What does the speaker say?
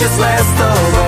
just last over